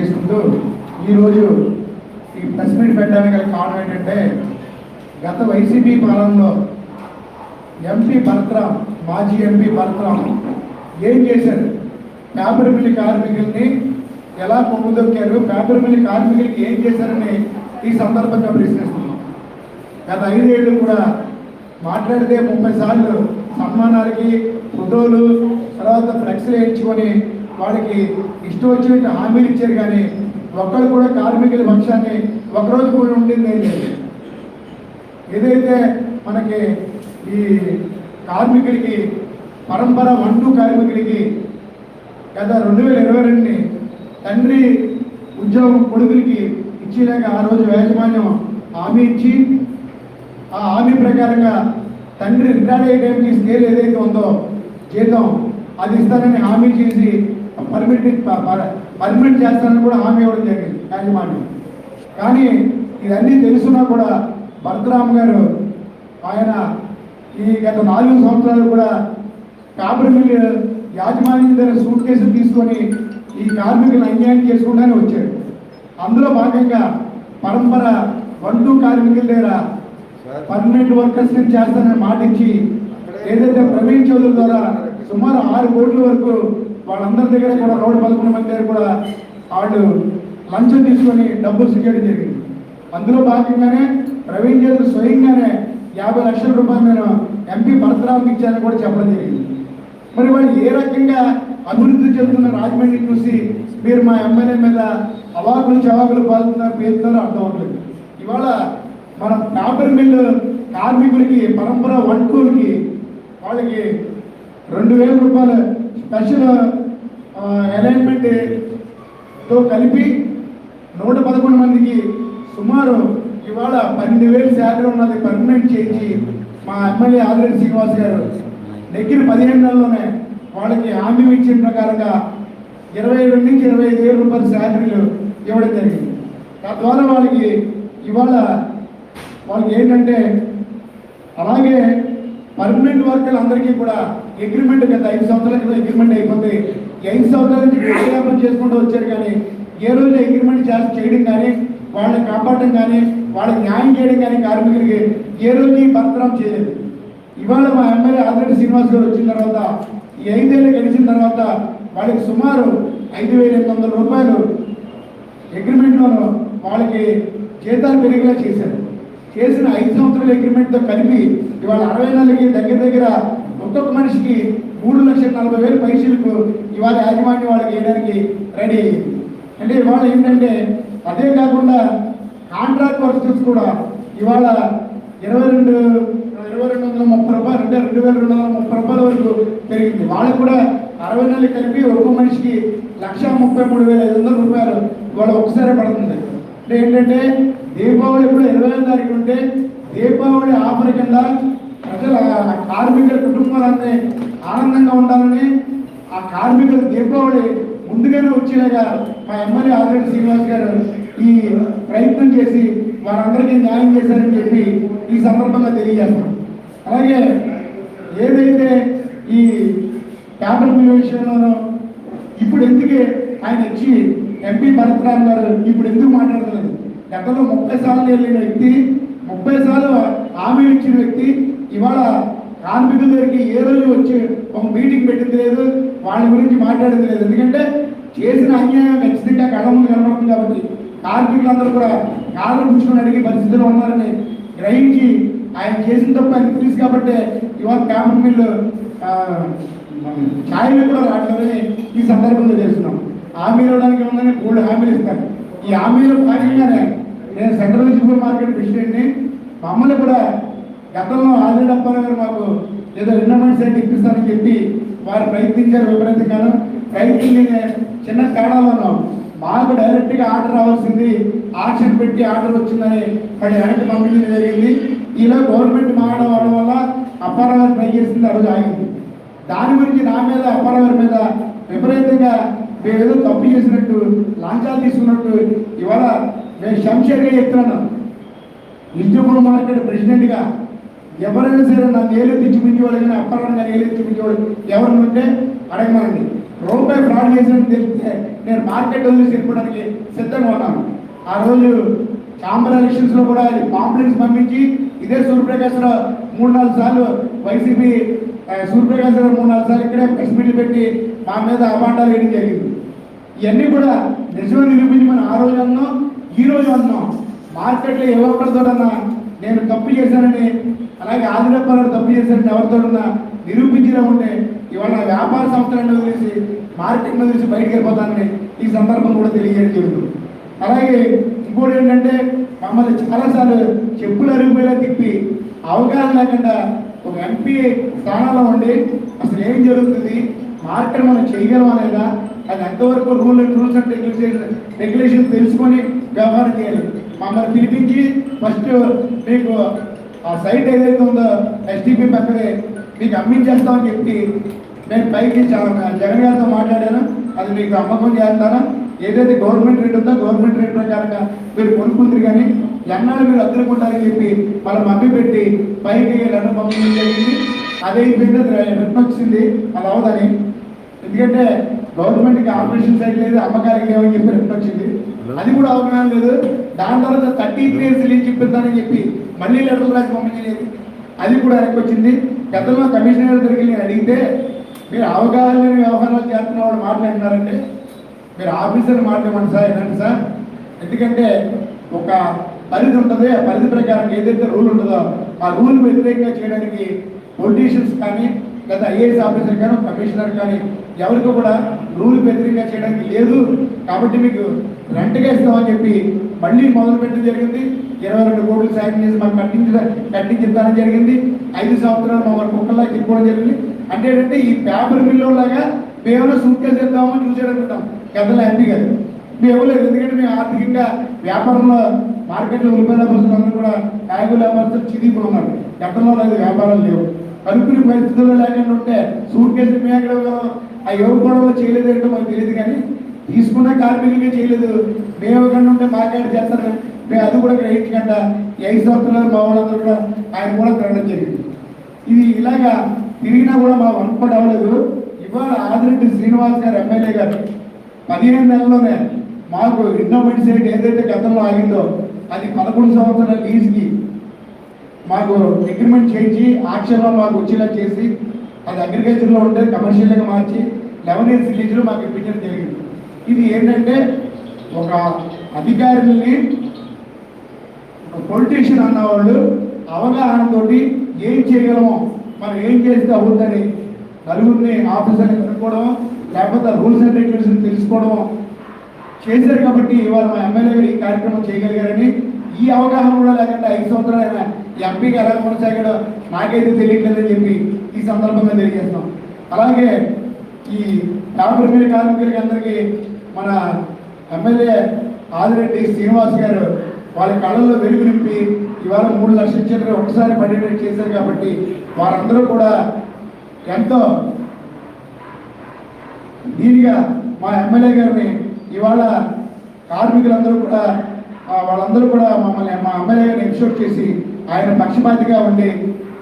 తెలియజేసుకుంటూ ఈరోజు ఈ ప్రెస్ మీట్ పెట్టడానికి గల కారణం ఏంటంటే గత వైసీపీ పాలనలో ఎంపీ భరత్రాం మాజీ ఎంపీ భరత్రాం ఏం చేశారు? పేపర్ మిల్లి కార్మికుల్ని ఎలా పొంగుదొక్కారు? పేపర్ మిల్లి కార్మికులకి ఏం చేశారని ఈ సందర్భంగా ప్రశ్నిస్తున్నాం. గత ఐదేళ్ళు కూడా మాట్లాడితే ముప్పై సార్లు సన్మానాలకి ఫోటోలు తర్వాత ఫ్లెక్స్లు వేయించుకొని వాళ్ళకి ఇష్టం వచ్చినట్టు హామీలు ఇచ్చారు కానీ ఒక్కరు కూడా కార్మికుల పక్షాన్ని ఒకరోజు కూడా ఉండింది ఏదైతే మనకి ఈ కార్మికుడికి పరంపర వంటూ కార్మికుడికి గత రెండు వేల ఇరవై రెండుని తండ్రి ఉద్యోగం కొడుకులకి ఇచ్చేలాగా ఆ రోజు యాజమాన్యం హామీ ఇచ్చి ఆ హామీ ప్రకారంగా తండ్రి రిటైర్ అయ్యే టైంకి స్కేల్ ఏదైతే ఉందో జీతం అది ఇస్తానని హామీ చేసి పర్మిట్ పర్మిట్ చేస్తానని కూడా హామీ ఇవ్వడం జరిగింది యాజమాన్యం. కానీ ఇవన్నీ తెలుసున్నా కూడా భరతరామ్ గారు ఆయన ఈ గత నాలుగు సంవత్సరాలు కూడా పేపర్ మిల్ యాజమాన్యం దగ్గర సూట్ కేసులు తీసుకొని ఈ కార్మికులను అన్యాయం చేసుకుంటానే వచ్చాడు అందులో భాగంగా పరంపర వన్ టూ కార్మికుల దగ్గర పర్మనెంట్ వర్కర్స్ని చేస్తానని మాట ఇచ్చి ఏదైతే ప్రవీణ్ చౌదరి ద్వారా సుమారు ఆరు కోట్ల వరకు వాళ్ళందరి దగ్గర కూడా రోడ్డు పదకొండు మంది దగ్గర కూడా వాళ్ళు లంచం తీసుకొని డబ్బులు సిగ్గడం జరిగింది. అందులో భాగంగానే ప్రవీణ్ చంద్ర స్వయంగానే యాభై లక్షల రూపాయలు నేను ఎంపీ భరతరావుకి ఇచ్చానని కూడా చెప్పడం జరిగింది. మరి వాళ్ళు ఏ రకంగా అభివృద్ధి చెందుతున్న రాజమండ్రి చూసి మీరు మా ఎమ్మెల్యే మీద అవాకులు చవాకులు పాల్గొన్నారు పేరుతారో అర్థం అవ్వట్లేదు. ఇవాళ మన పేపర్ మిల్లు కార్మికులకి పరంపర వన్ వాళ్ళకి రెండు వేల రూపాయలు స్పెషల్ అలైన్మెంట్తో కలిపి నూట పదకొండు మందికి సుమారు ఇవాళ పన్నెండు వేలు శాలరీ ఉన్నది పర్మనెంట్ చేయించి మా ఎమ్మెల్యే ఆదిరెడ్డి శ్రీనివాస్ గారు. దగ్గర పదిహేను నెలల్లోనే వాళ్ళకి హామీ ఇచ్చిన ప్రకారంగా ఇరవై రెండు నుంచి ఇరవై ఐదు వేల రూపాయల శాలరీలు ఇవ్వడం జరిగింది. తద్వారా వాళ్ళకి ఇవాళ వాళ్ళకి ఏంటంటే అలాగే పర్మనెంట్ వర్కర్లు అందరికీ కూడా అగ్రిమెంట్ గత ఐదు సంవత్సరాల క్రితం అగ్రిమెంట్ అయిపోతే ఈ ఐదు సంవత్సరాల నుంచి విషయాపం చేసుకుంటూ వచ్చారు కానీ ఏ రోజు అగ్రిమెంట్ చేసి చేయడం కానీ వాళ్ళని కాపాడడం కానీ వాళ్ళకి న్యాయం చేయడం కానీ కార్మికులకి ఏ రోజు భద్రం చేయలేదు. ఇవాళ మా ఎమ్మెల్యే ఆదిరెడ్డి శ్రీనివాస్ గారు వచ్చిన తర్వాత ఈ ఐదేళ్ళు గడిచిన తర్వాత వాళ్ళకి సుమారు ఐదు వేల ఎనిమిది వందల రూపాయలు అగ్రిమెంట్లోను వాళ్ళకి జీతాలు పెరిగేలా చేశారు. చేసిన ఐదు సంవత్సరాల అగ్రిమెంట్తో కలిపి ఇవాళ అరవై నెలలకి దగ్గర దగ్గర ఒక్కొక్క మనిషికి మూడు లక్షల నలభై వేలు పైసలకు ఇవాళ యాజమాన్యం వాళ్ళకి వేయడానికి రెడీ అయ్యింది. అంటే ఇవాళ ఏంటంటే అదే కాకుండా కాంట్రాక్ట్ వర్క్స్ కూడా ఇవాళ ఇరవై రెండు ఇరవై రెండు వందల ముప్పై రూపాయలు అంటే రెండు వేల రెండు వందల ముప్పై రూపాయల వరకు పెరిగింది. వాళ్ళకి కూడా అరవై నెలలు కలిపి ఒక మనిషికి లక్ష ముప్పై మూడు వేల ఐదు వందల రూపాయలు ఇవాళ ఒకసారి పడుతుంది. అంటే ఏంటంటే దీపావళి కూడా ఇరవై ఐదు తారీఖు ఉంటే దీపావళి ఆఫర్ కింద ప్రజల కార్మికుల కుటుంబాలన్నీ ఆనందంగా ఉండాలని ఆ కార్మికుల దీపావళి ముందుగానే వచ్చేలాగా మా ఎమ్మెల్యే ఆదిరెడ్డి శ్రీనివాస్ గారు ఈ ప్రయత్నం చేసి వారందరికీ న్యాయం చేశారని చెప్పి ఈ సందర్భంగా తెలియజేస్తాం అలాగే ఏదైతే ఈ పేపర్ మిల్ విషయంలోనూ ఇప్పుడు ఎందుకే ఆయన వచ్చి ఎంపీ భరతరామ్ గారు ఇప్పుడు ఎందుకు మాట్లాడలేదు? గతంలో ముప్పై సార్లు వెళ్ళిన వ్యక్తి ముప్పై సార్లు హామీ ఇచ్చిన వ్యక్తి ఇవాళ కార్మికుల దగ్గరికి ఏ రోజు వచ్చి ఒక మీటింగ్ పెట్టింది లేదు వాళ్ళ గురించి మాట్లాడింది లేదు. ఎందుకంటే చేసిన అన్యాయం ఖచ్చితంగా కళ్ళ ముందు కనబడుతుంది కాబట్టి కార్మికులందరూ కూడా కాళ్ళు పుచ్చుకొని అడిగే పరిస్థితులు ఉన్నారని గ్రహించి ఆయన చేసిన తప్ప ఆయన తెలుసు కాబట్టి ఇవాళ పేపర్ మిల్లు ఛాయలు కూడా రావట్లేదని ఈ సందర్భంలో చేస్తున్నాం హామీలు ఇవ్వడానికి ఉందని మూడు హామీలు ఇస్తాను ఈ హామీలో భాగంగానే నేను సెంట్రల్ సూపర్ మార్కెట్ ప్రెసిడెంట్ని మమ్మల్ని కూడా గతంలో ఆదిరెడ్డి అప్పారావు గారు మాకు. ఏదో రిన్నమెంట్ సైట్ ఇప్పిస్తారని చెప్పి వారు ప్రయత్నించారు విపరీతంగాను. ప్రయత్నించే చిన్న తేడాలు ఉన్నాం. మాకు డైరెక్ట్గా ఆర్డర్ రావాల్సింది ఆక్షన్ పెట్టి ఆర్డర్ వచ్చిందని మరి డైరెక్ట్ పంపించడం జరిగింది. ఇలా గవర్నమెంట్ మారడం అవడం వల్ల అప్పారావు ట్రై చేసింది ఆ రోజు ఆగింది. దాని గురించి నా మీద అప్పారావారి మీద విపరీతంగా మేము ఏదో తప్పు చేసినట్టు లాంఛాలు తీసుకున్నట్టు ఇవాళ నేను శంషేర్గా చెప్తున్నాను. హిందూపురం మార్కెట్ ప్రెసిడెంట్గా ఎవరైనా సరే నన్ను ఏలు తెచ్చిపించేవాడు కానీ అప్పారావు గారు ఏలు తెచ్చిపించేవాడు ఎవరిని ఉంటే అడగమనండి. రూపాయి ఫ్రాడ్ చేసినట్టు తెలిస్తే నేను మార్కెట్ వదిలేసి వెళ్ళిపోవడానికి సిద్ధంగా ఉన్నాను. ఆ రోజు చాంబర్ ఎలక్షన్స్లో కూడా పాంప్లెట్స్ పంపించి ఇదే సూర్యప్రకాశ్రావు మూడు నాలుగు సార్లు వైసీపీ ఆ, మూడు నాలుగు సార్లు ఇక్కడే ప్రెస్ మీట్లు పెట్టి మా మీద అవాండాలు వేయడం జరిగింది. ఇవన్నీ కూడా నిజమే నిరూపించమని ఆ రోజు అన్నాం ఈ రోజు అన్నాం. మార్కెట్లో ఏ ఒక్కరితోడన్నా నేను తప్పు చేశానని అలాగే ఆదిరప్పాలను తప్పు ఎవరితో ఎవరితోడన్నా నిరూపించడం ఉంటే ఇవాళ వ్యాపార సంస్థలను చూసి మార్కెట్ను చూసి బయటకు వెళ్ళిపోతానని ఈ సందర్భం కూడా తెలియజేయడం. జరుగుతుంది అలాగే ఇంకోటి ఏంటంటే మమ్మల్ని చాలాసార్లు చెప్పులు అరిగిపోయేలా తిప్పి అవగాహన లేకుండా ఒక ఎంపీ స్థానంలో ఉండి అసలు ఏం జరుగుతుంది? మార్కెట్ మనం చేయగలమా లేదా? అది ఎంతవరకు rule and rules and regulation regulation తెలుసుకొని వ్యవహారం చేయాలి. మమ్మల్ని పిలిపించి ఫస్ట్ మీకు ఆ సైట్ ఏదైతే ఉందో ఎస్టీపీ పక్కనే మీకు అమ్మించేస్తామని చెప్పి నేను పైకి జగన్ గారితో మాట్లాడాను. అది మీకు అమ్మకం చేస్తాను ఏదైతే గవర్నమెంట్ రేట్ ఉందో గవర్నమెంట్ రేట్ ప్రకారంగా మీరు కొనుక్కుంటారు కానీ ఎన్నాళ్ళు మీరు అద్దరుకుంటారని చెప్పి వాళ్ళ మమ్మీ పెట్టి పైకి రెండు పంపించడం జరిగింది. అదే అయిపోయింది రిటర్న్ వచ్చింది. అది అవదని. ఎందుకంటే గవర్నమెంట్కి ఆపరేషన్ సైడ్ లేదు అమ్మకాలకి లేవని చెప్పి రిటర్న్ వచ్చింది. అది కూడా అవగాహన లేదు. దాని తర్వాత థర్టీ త్రీ ఇయర్స్ లీజ్ చెప్పిద్దానని చెప్పి మళ్ళీ లెటర్ రాసి పంపించలేదు. అది కూడా వెనక్కి వచ్చింది. గతంలో కమిషనర్ దగ్గరికి నేను అడిగితే మీరు అవగాహన లేని వ్యవహారాలు చేస్తున్న వాళ్ళు మాట్లాడినారంటే మీరు ఆఫీసర్ మాట్లాడమండి సార్ ఏంటంటే సార్? ఎందుకంటే ఒక పరిధి ఉంటుంది ఆ పరిధి ప్రకారం ఏదైతే రూల్ ఉంటుందో ఆ రూల్ వ్యతిరేకంగా చేయడానికి పొలిటీషియన్స్ కానీ లేదా ఐఏఎస్ ఆఫీసర్ కానీ కమిషనర్ కానీ ఎవరికి కూడా రూల్ వ్యతిరేకంగా చేయడానికి లేదు. కాబట్టి మీకు రెంట్గా ఇస్తామని చెప్పి మళ్ళీ మొదలు పెట్టడం జరిగింది. ఇరవై రెండు కోట్లు సాయం చేసి మాకు కట్టించ కట్టించిద్దానం జరిగింది. ఐదు సంవత్సరాలు మమ్మల్ని కుక్కల్లా తిప్పుకోవడం జరిగింది. అంటే ఏంటంటే ఈ పేపర్ మిల్లు లాగా మేము సూట్ కేసు ఇద్దామని చూసేటట్టున్నాం గతంలో ఎంపీ గారు. మేము లేదు ఎందుకంటే మేము ఆర్థికంగా వ్యాపారంలో మార్కెట్లో ఉల్లిపాయల పరిస్థితులు కూడా కాయగూరల పరిస్థితులు చిదిగిపోయి ఉన్నారు. గతంలో లేదు వ్యాపారాలు లేవు. కలుపుని పరిస్థితుల్లో లేకుండా ఉంటే సూట్ కేసు మేము ఎక్కడ ఆ ఇవ్వకపోవడంలో చేయలేదు చేయలేదంటే మాకు తెలియదు కానీ తీసుకున్న కార్మికులకే చేయలేదు. మేము ఇవ్వకుండా ఉంటే మాట్లాడి చేస్తారు మేము అది కూడా గ్రహించకుండా ఈ ఐదు సంవత్సరాలు మా వాళ్ళందరూ కూడా ఆయన కూడా తిరగడం జరిగింది. ఇది ఇలాగా తిరిగినా కూడా మా వర్కౌట్ అవ్వలేదు ఇవాళ ఆదిరెడ్డి శ్రీనివాస్ గారు ఎమ్మెల్యే గారు పదిహేను నెలల్లోనే మాకు ఇన్నోమెంట్ సైట్ ఏదైతే గతంలో ఆగిందో అది పదకొండు సంవత్సరాల లీజ్కి మాకు అగ్రిమెంట్ చేయించి ఆక్షన్లో మాకు వచ్చేలా చేసి అది అగ్రికల్చర్లో ఉంటే కమర్షియల్గా మార్చి లెవెన్ ఇయర్స్ లీజులు మాకు ఇప్పించడం జరిగింది. ఇది ఏంటంటే ఒక అధికారుల్ని ఒక పొలిటీషియన్ అన్నవాళ్ళు అవగాహనతోటి ఏం చేయగలమో మనం ఏం చేస్తే అవుతుందని నలుగురిని ఆఫీసర్ని కనుక్కోవడం లేకపోతే రూల్స్ అండ్ రెగ్యులేషన్ తెలుసుకోవడం చేశారు కాబట్టి ఇవాళ మా ఎమ్మెల్యే గారు ఈ కార్యక్రమం చేయగలిగారని ఈ అవగాహన కూడా లేకుండా ఐదు సంవత్సరాలు ఆయన ఎంపీగా ఎలా కొనసాగాడో నాకైతే తెలియట్లేదని చెప్పి ఈ సందర్భంగా తెలియజేస్తాం. అలాగే ఈ యాభై మీద కార్మికులకి అందరికీ మన ఎమ్మెల్యే ఆదిరెడ్డి శ్రీనివాస్ గారు వాళ్ళ కళ్ళల్లో వెలుగు నింపి ఇవాళ మూడు లక్షల చిల్లర ఒకసారి పర్యటన చేశారు కాబట్టి వారందరూ కూడా ఎంతో దీనిగా మా ఎమ్మెల్యే గారిని ఇవాళ కార్మికులందరూ కూడా వాళ్ళందరూ కూడా మమ్మల్ని మా ఎమ్మెల్యే గారిని ఎక్స్పెక్ట్ చేసి ఆయన పక్షపాతిగా ఉండి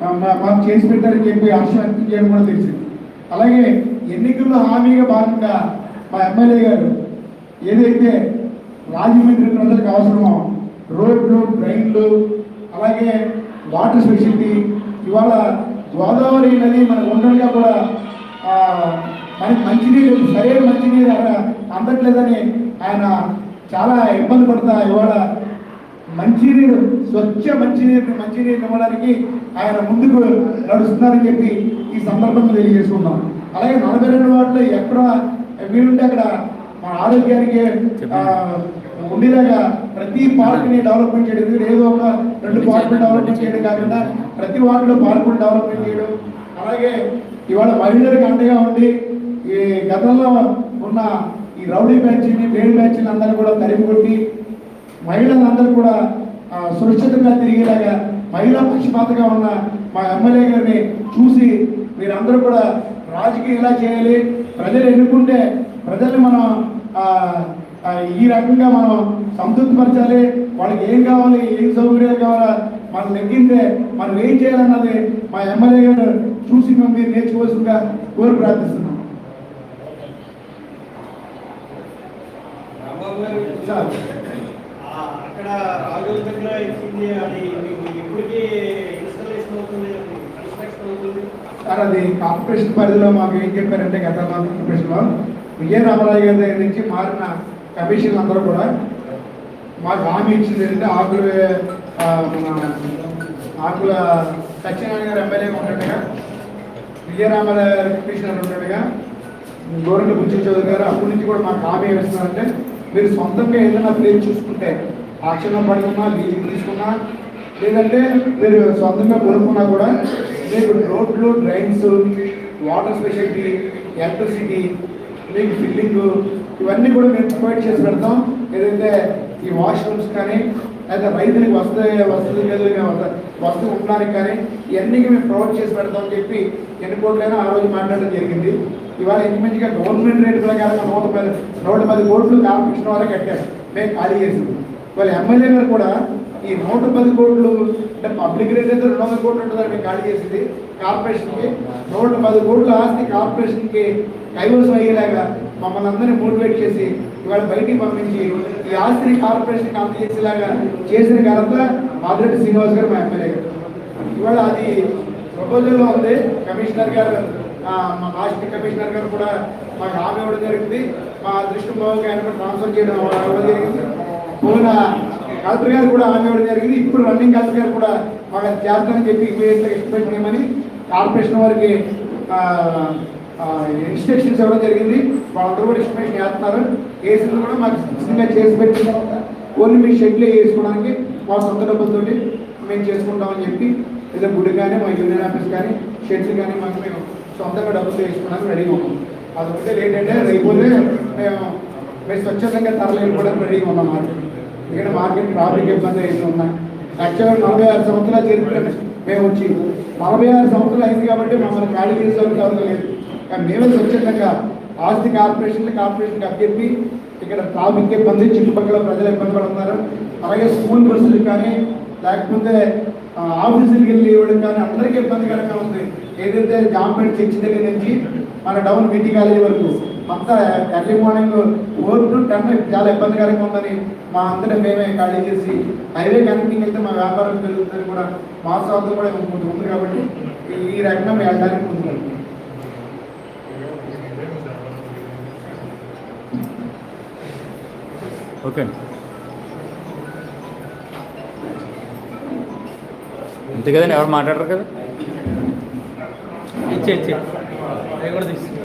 మాకు చేసి పెట్టారని చెప్పి హర్షం వ్యక్తం చేయడం కూడా తెలిసింది. అలాగే ఎన్నికల్లో హామీగా భాగంగా మా ఎమ్మెల్యే గారు ఏదైతే రాజమండ్రి ప్రజలకు అవసరమో రోడ్లు ట్రైన్లు అలాగే వాటర్ ఫెసిలిటీ ఇవాళ గోదావరి నది మన ఉండగా కూడా మనకి మంచినీరు సరైన మంచినీరు అక్కడ అందట్లేదని ఆయన చాలా ఇబ్బంది పడతా ఇవాళ మంచినీరు స్వచ్ఛ మంచినీరు మంచినీరు ఇవ్వడానికి ఆయన ముందుకు నడుస్తున్నారని చెప్పి ఈ సందర్భంగా తెలియజేసుకున్నాం అలాగే నలభై రెండు వాటిలో ఎక్కడ వీలుంటే అక్కడ మన ఆరోగ్యానికి ఉండేలాగా ప్రతి పార్క్ని డెవలప్మెంట్ చేయడం ఏదో ఒక రెండు పార్కులు డెవలప్మెంట్ చేయడం కాకుండా ప్రతి వార్డులో పార్కులు డెవలప్మెంట్ చేయడం. అలాగే ఇవాళ మహిళలకు అండగా ఉండి ఈ గతంలో ఉన్న ఈ రౌడీ బ్యాచ్ని వేడి బ్యాచ్ని అందరూ కూడా తరిమి కొట్టి మహిళలందరూ కూడా సురక్షితంగా తిరిగేలాగా మహిళా పక్షపాతగా ఉన్న మా ఎమ్మెల్యే గారిని చూసి మీరందరూ కూడా రాజకీయం ఎలా చేయాలి? ప్రజలు ఎన్నుకుంటే ప్రజల్ని మనం ఈ రకంగా మనం సంతృప్తిపరచాలి. వాళ్ళకి ఏం కావాలి ఏం సౌకర్యాలు కావాలా మనం లెక్కిందే మనం ఏం చేయాలన్నది మా ఎమ్మెల్యే గారు చూసి మీరు నేర్చుకోవాల్సిందిగా కోరి ప్రార్థిస్తున్నాం. సార్. అక్కడ దగ్గర ఇచ్చింది అది ఇప్పటికీ ఇన్స్టాలేషన్ అవుతుంది కన్స్ట్రక్షన్ అవుతుంది. సార్ అది కార్పొరేషన్ పరిధిలో మాకు ఏం చెప్పారంటే గత కార్పొరేషన్లో విజయ రామరాజు గారి దగ్గర నుంచి మారిన కమిషన్ అందరూ కూడా మాకు హామీ ఇచ్చింది ఏంటంటే ఆకుల మన ఆకుల సత్యనారాయణ గారు ఎమ్మెల్యేగా ఉండగా విజయరామరాజు కమిషనర్ ఉండగా గోరంట బుచ్చి చౌదరి గారు అప్పటి నుంచి కూడా మాకు హామీ వేస్తున్నారంటే మీరు సొంతంగా ఏదైనా ప్లేస్ చూసుకుంటే ఆక్షన్లో పడుకున్నా లీజింగ్ తీసుకున్నా లేదంటే మీరు సొంతంగా కొనుక్కున్నా కూడా మీకు రోడ్లు డ్రైన్స్ వాటర్ స్పెషాలిటీ ఎలక్ట్రిసిటీ మీకు ఫిల్లింగ్ ఇవన్నీ కూడా మేము ప్రొవైడ్ చేసి పెడతాం. ఏదైతే ఈ వాష్రూమ్స్ కానీ లేదా రైతులకు వస్తే వసతులు లేదు వస్తువు ఉండడానికి కానీ ఇవన్నీ మేము ప్రొవైడ్ చేసి పెడతామని చెప్పి ఎన్ని కోట్లైనా ఆ రోజు మాట్లాడడం జరిగింది. ఇవాళ ఇంచుమించుగా గవర్నమెంట్ రేట్ ప్రకారంగా నూట పది నూట పది కోట్లు కార్పొరేషన్ వారే కట్టారు. మేము ఖాళీ చేసింది వాళ్ళ ఎమ్మెల్యే గారు కూడా ఈ నూట పది కోట్లు అంటే పబ్లిక్ రేట్ అయితే రెండు వందల కోట్లు ఉంటుందని మేము ఖాళీ చేసింది. కార్పొరేషన్కి నూట పది కోట్ల ఆస్తి కార్పొరేషన్కి కైవసం అయ్యేలాగా మమ్మల్ని అందరినీ మోటివేట్ చేసి ఇవాళ బయటికి పంపించి ఈ ఆస్తిని కార్పొరేషన్కి అందజేసేలాగా చేసిన ఘనత మాదిరెడ్డి శ్రీనివాస్ గారు మా ఎమ్మెల్యే గారు. ఇవాళ అది ప్రపోజల్లో ఉంది. కమిషనర్ గారు మా రాష్ట్ర కమిషనర్ గారు కూడా మాకు హామీ ఇవ్వడం జరిగింది. మా దృష్టి భావంగా ఆయన కూడా ట్రాన్స్ఫర్ చేయడం జరిగింది. పోయిన కలెక్టర్ గారు కూడా హామీ ఇవ్వడం జరిగింది. ఇప్పుడు రన్నింగ్ కలెక్టర్ గారు కూడా మాకు చేస్తానని చెప్పి ఇమీడియట్గా ఎక్స్పెక్ట్ చేయమని కార్పొరేషన్ వారికి ఇన్స్ట్రక్షన్స్ ఇవ్వడం జరిగింది. వాళ్ళందరూ కూడా ఇన్స్ట్రక్షన్ చేస్తున్నారు కేసులు కూడా మాకు సిద్ధంగా చేసి పెట్టిన తర్వాత ఓన్లీ మీ షెడ్లే వేసుకోవడానికి మా సొంత డబ్బులతోటి మేము చేసుకుంటామని చెప్పి లేదా గుడి కానీ మా యూనియన్ ఆఫీస్ కానీ షెడ్స్ కానీ మాకు మేము సొంతంగా డబ్బులు వేసుకోవడానికి రెడీగా ఉన్నాం. అది ఏంటంటే రేపు మేము మేము స్వచ్ఛందంగా తరలి కూడా రెడీగా ఉన్నాం మార్కెట్ ఇక్కడ మార్కెట్ ట్రాఫిక్ ఇబ్బంది అయితే ఉన్నాయి యాక్చువల్గా నలభై ఆరు సంవత్సరాలు చరిత్ర మేము వచ్చి నలభై ఆరు సంవత్సరాలు అయింది కాబట్టి మమ్మల్ని ఖాళీ చేసేవారికి అవసరం లేదు. కానీ మేమే స్వచ్ఛందంగా ఆస్తి కార్పొరేషన్ కార్పొరేషన్కి అభ్యర్థి ఇక్కడ ట్రాఫిక్ ఇబ్బంది చుట్టుపక్కల ప్రజలు ఇబ్బంది పడుతున్నారు. అలాగే స్కూల్ బస్సులు కానీ లేకపోతే ఆఫీసులకు వెళ్ళి ఇవ్వడం కానీ అందరికీ ఇబ్బందికరంగా ఉంది. ఏదైతే జాంపేట చర్చి దగ్గర నుంచి మన డౌన్ బీటీ కాలేజీ వరకు అంతా early morning four to ten చాలా ఇబ్బందికరంగా ఉందని మా అందరం మేమే ఖాళీ చేసి హైవే కనెక్టింగ్ అయితే మా వ్యాపారం పెరుగుతుందని కూడా మా స్వార్థం కూడా కొంచెం ఉంది కాబట్టి ఈ- రకంగా మేము వెళ్ళడానికి ఉంటుంది ఓకే. అండి అంతే కదండి ఎవరు మాట్లాడరు కదా? ఇచ్చే ఇచ్చే కూడా తీసి